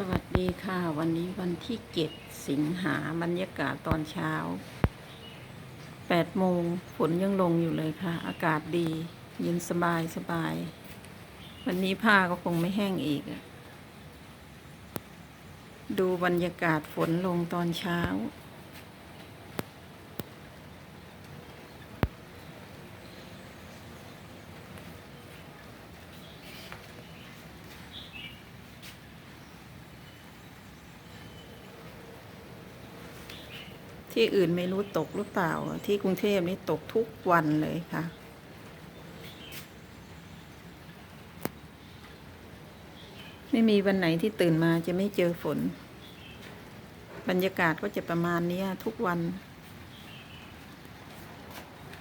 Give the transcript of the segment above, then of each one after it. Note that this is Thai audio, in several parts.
สวัสดีค่ะ วันนี้วันที่เจ็ดสิงหาบรรยากาศตอนเช้าแปดโมงฝนยังลงอยู่เลยค่ะ อากาศดีเย็นสบายสบาย วันนี้ผ้าก็คงไม่แห้งอีก ดูบรรยากาศฝนลงตอนเช้า ที่อื่นไม่รู้ตกหรือเปล่า ที่กรุงเทพนี่ตกทุกวันเลยค่ะ ไม่มีวันไหนที่ตื่นมาจะไม่เจอฝน บรรยากาศก็จะประมาณนี้ทุกวัน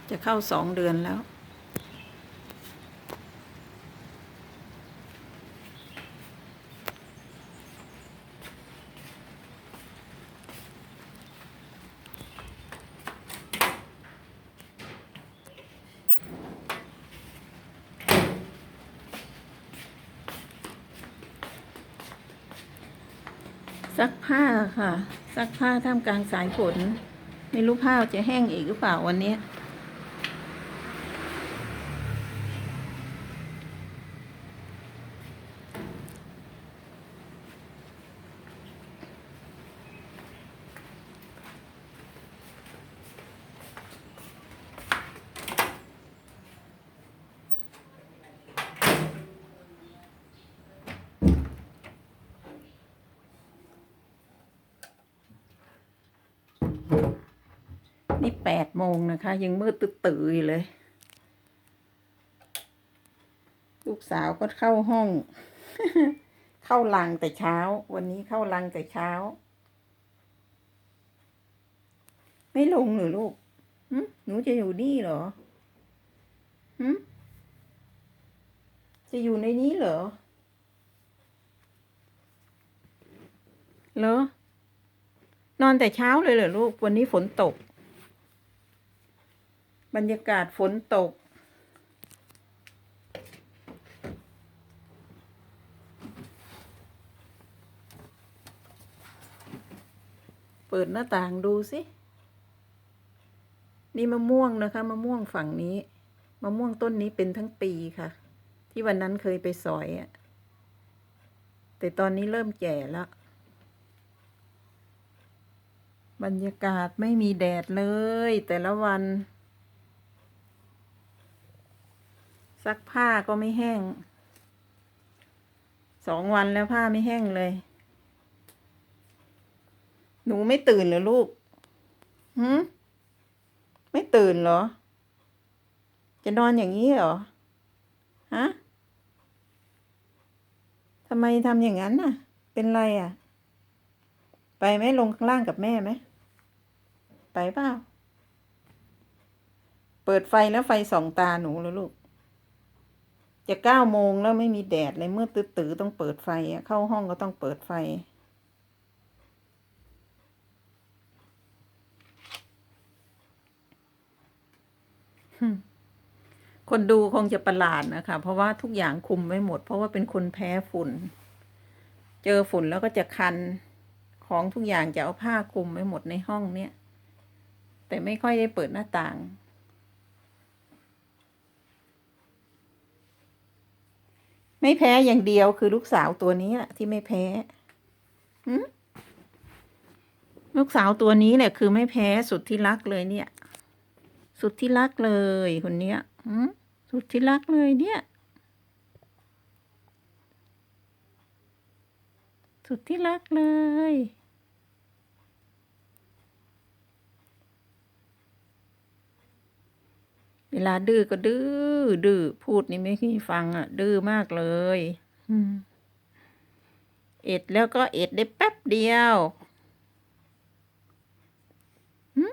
จะเข้าสองเดือนแล้ว ซักผ้าค่ะ ซักผ้าท่ามกลางสายฝนไม่รู้ผ้าจะแห้งอีกหรือเปล่าวันนี้ นี่แปดโมงนะคะ ยังมืดตื่นเลย ลูกสาวก็เข้าห้อง เข้าลังแต่เช้า วันนี้เข้าลังแต่เช้า ไม่ลงหรือลูกหหนูจะอยู่นี่เหรอหจะอยู่ในนี้เหรอ เหรอ นอนแต่เช้าเลยเหรอลูก วันนี้ฝนตก บรรยากาศฝนตก เปิดหน้าต่างดูสิ นี่มะม่วงนะคะมะม่วงฝั่งนี้มะม่วงต้นนี้เป็นทั้งปีค่ะ ที่วันนั้นเคยไปสอยอะแต่ตอนนี้เริ่มแก่แล้วบรรยากาศไม่มีแดดเลย แต่ละวัน ซักผ้าก็ไม่แห้ง สองวันแล้วผ้าไม่แห้งเลย หนูไม่ตื่นเหรอลูกหืมไม่ตื่นเหรอ จะนอนอย่างนี้เหรอ ฮะทำไมทำอย่างนั้นน่ะ เป็นไรอะ ไปไหมลงข้างล่างกับแม่ไหม ไปเปล่า เปิดไฟแล้วไฟส่องตาหนูแล้วลูก จะเก้าโมงแล้วไม่มีแดดเลยเมืดตื้อๆต้องเปิดไฟเข้าห้องก็ต้องเปิดไฟ คนดูคงจะประหลาดนะคะ เพราะว่าทุกอย่างคุมไว้หมด เพราะว่าเป็นคนแพ้ฝุ่น เจอฝุ่นแล้วก็จะคันของทุกอย่างจะเอาผ้าคลุมไว้หมดในห้องเนี้ยแต่ไม่ค่อยได้เปิดหน้าต่าง ไม่แพ้อย่างเดียวคือลูกสาวตัวนี้แหละที่ไม่แพ้ลูกสาวตัวนี้แหละคือไม่แพ้สุดที่รักเลยเนี่ย สุดที่รักเลยคนเนี้ยสุดที่รักเลยเนี่ย สุดที่รักเลย วลาดื้อก็ดื้อดื้อพูดนี่ไม่ขี้ฟังอะ ดื้อมากเลยอืมเอ็ดแล้วก็เอ็ดได้แป๊บเดียวหึ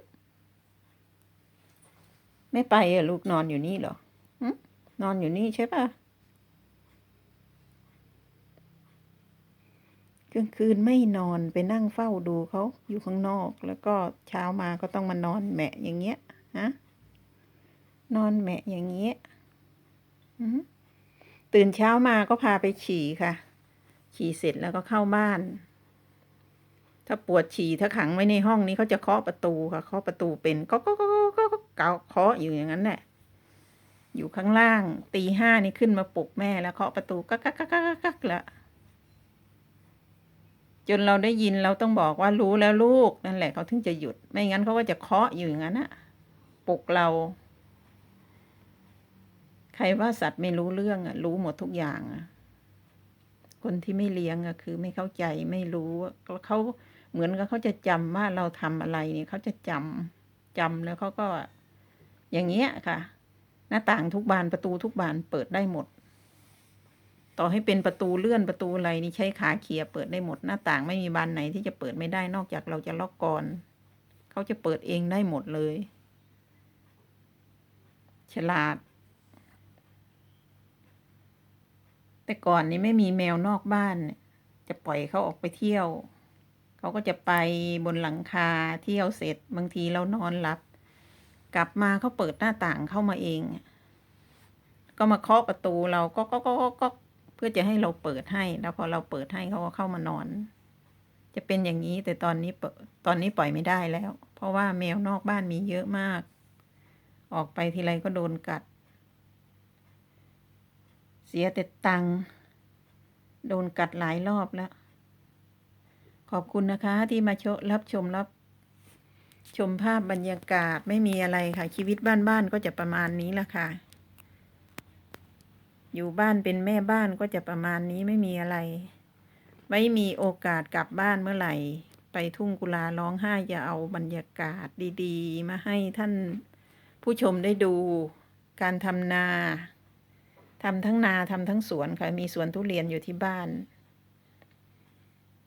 ไม่ไปอะลูกนอนอยู่นี่เหรอหึนอนอยู่นี่ใช่ปะกลางคืนไม่นอนไปนั่งเฝ้าดูเขาอยู่ข้างนอก แล้วก็เช้ามาก็ต้องมานอนแหมะอย่างเงี้ยฮะ นอนแหมะอย่างเงี้อือหือตื่นเช้ามาก็พาไปฉี่ค่ะ ฉี่เสร็จแล้วก็เข้าบ้าน ถ้าปวดฉี่ถ้าขังไว้ในห้องนี้เขาจะเคาะประตูค่ะเคาะประตูเป็นก็ก็ก็ก็ก็เกาเคาะอยู่อย่างนั้นแหละอยู่ข้างล่าง ตีห้านี่ขึ้นมาปลุกแม่แล้วเคาะประตูกักกักกักกักกักละจนเราได้ยินเราต้องบอกว่ารู้แล้วลูกนั่นแหละเขาถึงจะหยุด ไม่งั้นเขาก็จะเคาะอยู่อย่างนั้นอะปลุกเรา ใครว่าสัตว์ไม่รู้เรื่องอะรู้หมดทุกอย่างอะคนที่ไม่เลี้ยงอะคือไม่เข้าใจไม่รู้เขาเหมือนกับเขาจะจำว่าเราทำอะไรเนี่ยเขาจะจำจำแล้วเขาก็อย่างเงี้ยค่ะ หน้าต่างทุกบานประตูทุกบานเปิดได้หมด ต่อให้เป็นประตูเลื่อนประตูอะไรนี่ใช้ขาเขียเปิดได้หมด หน้าต่างไม่มีบานไหนที่จะเปิดไม่ได้นอกจากเราจะล็อกกรเขาจะเปิดเองได้หมดเลย ฉลาด แต่ก่อนนี้ไม่มีแมวนอกบ้าน จะปล่อยเขาออกไปเที่ยว เขาก็จะไปบนหลังคาเที่ยวเสร็จบางทีเรานอนหลับ กลับมาเขาเปิดหน้าต่างเข้ามาเอง ก็มาเคาะประตูเราก็ก็ก็ก็เพื่อจะให้เราเปิดให้ แล้วพอเราเปิดให้เขาก็เข้ามานอน จะเป็นอย่างนี้แต่ตอนนี้เปิดตอนนี้ปล่อยไม่ได้แล้ว เพราะว่าแมวนอกบ้านมีเยอะมาก ออกไปทีไรก็โดนกัด สียแต่ตังโดนกัดหลายรอบแล้ว ขอบคุณนะคะที่มาชรับชมรับชมภาพบรรยากาศไม่มีอะไรค่ะ ชีวิตบ้านๆก็จะประมาณนี้ละค่ะ อยู่บ้านเป็นแม่บ้านก็จะประมาณนี้ไม่มีอะไร ไม่มีโอกาสกลับบ้านเมื่อไหร่ ไปทุ่งกุลาร้องไห้จะเอาบรรยากาศดี ๆ มาให้ท่านผู้ชมได้ดูการทำนา ทำทั้งนาทำทั้งสวนค่ะ มีสวนทุเรียนอยู่ที่บ้าน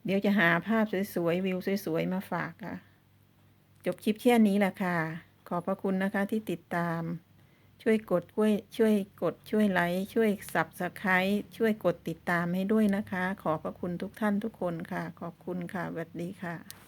เดี๋ยวจะหาภาพสวยๆวิวสวยๆมาฝากค่ะ จบคลิปแค่นี้แหละค่ะ ขอบพระคุณนะคะที่ติดตาม ช่วยกดช่วยช่วยกดช่วยไลค์ช่วยสับสไครช่วยกดติดตามให้ด้วยนะคะ ขอบพระคุณทุกท่านทุกคนค่ะ ขอบคุณค่ะสวัสดีค่ะ